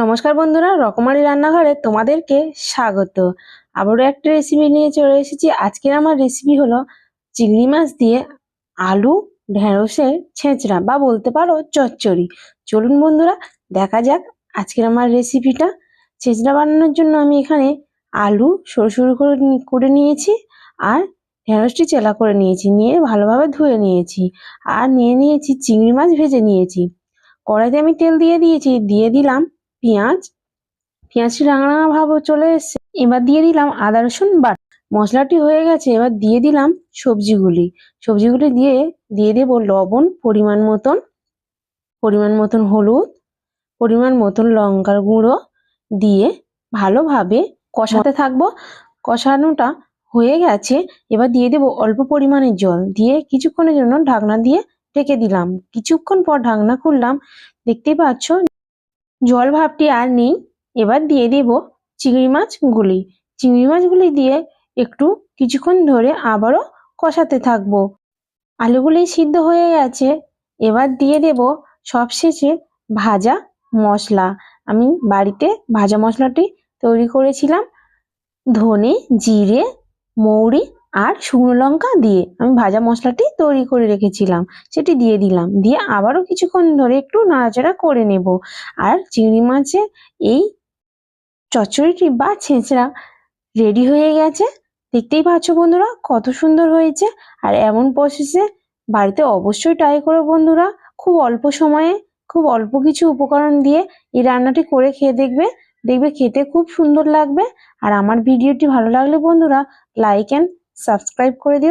নমস্কার বন্ধুরা, রকমারি রান্নাঘরে তোমাদেরকে স্বাগত। আবারও একটা রেসিপি নিয়ে চলে এসেছি। আজকের আমার রেসিপি হলো চিংড়ি মাছ দিয়ে আলু, ঢেঁড়সের ছেঁচড়া বা বলতে পারো চচ্চড়ি। চলুন বন্ধুরা, দেখা যাক আজকের আমার রেসিপিটা ছেঁচড়া বানানোর জন্য আমি এখানে আলু সরু সরু করে করে নিয়েছি আর ঢেঁড়সটি চেলা করে নিয়েছি, নিয়ে ভালোভাবে ধুয়ে নিয়েছি আর নিয়ে নিয়েছি চিংড়ি মাছ ভেজে নিয়েছি। কড়াইতে আমি তেল দিয়ে দিয়েছি, দিয়ে দিলাম পেঁয়াজ পেঁয়াজটি রাঙা ভাব চলে এসেছে। এবার দিয়ে দিলাম আদা, রসুন বাটা। মশলাটি হয়ে গেছে, এবার দিয়ে দিলাম সবজিগুলি। সবজিগুলি দিয়ে দিয়ে দেবো লবণ, পরিমাণ মতন পরিমাণ মতন হলুদ, পরিমাণ মতন লঙ্কার গুঁড়ো দিয়ে ভালোভাবে কষাতে থাকব। কষানোটা হয়ে গেছে, এবার দিয়ে দেবো অল্প পরিমাণে জল। দিয়ে কিছুক্ষণের জন্য ঢাকনা দিয়ে ঢেকে দিলাম। কিছুক্ষণ পর ঢাকনা খুললাম দেখতেই পাচ্ছ জল ভাবটি আর নেই। এবার দিয়ে দেব চিংড়ি মাছগুলি। চিংড়ি মাছগুলি দিয়ে একটু কিছুক্ষণ ধরে আবারও কষাতে থাকব। আলুগুলি সিদ্ধ হয়ে গেছে। এবার দিয়ে দেব সবশেষে ভাজা মশলা। আমি বাড়িতে ভাজা মশলাটি তৈরি করেছিলাম। ধনে, জিরে, মৌরি আর শুকনো লঙ্কা দিয়ে আমি ভাজা মশলাটি তৈরি করে রেখেছিলাম, সেটি দিয়ে দিলাম। দিয়ে আবারও কিছুক্ষণ ধরে একটু নাড়াচাড়া করে নেব। আর চিংড়ি মাছে এই চচ্চড়িটি বা ছেঁচড়া রেডি হয়ে গেছে। দেখতেই পাচ্ছ বন্ধুরা, কত সুন্দর হয়েছে। আর এমন প্রসেসে বাড়িতে অবশ্যই ট্রাই করো বন্ধুরা। খুব অল্প সময়ে, খুব অল্প কিছু উপকরণ দিয়ে এই রান্নাটি করে খেয়ে দেখবে। দেখবে খেতে খুব সুন্দর লাগবে। আর আমার ভিডিওটি ভালো লাগলে বন্ধুরা লাইক অ্যান্ড সাবস্ক্রাইব করে দিও।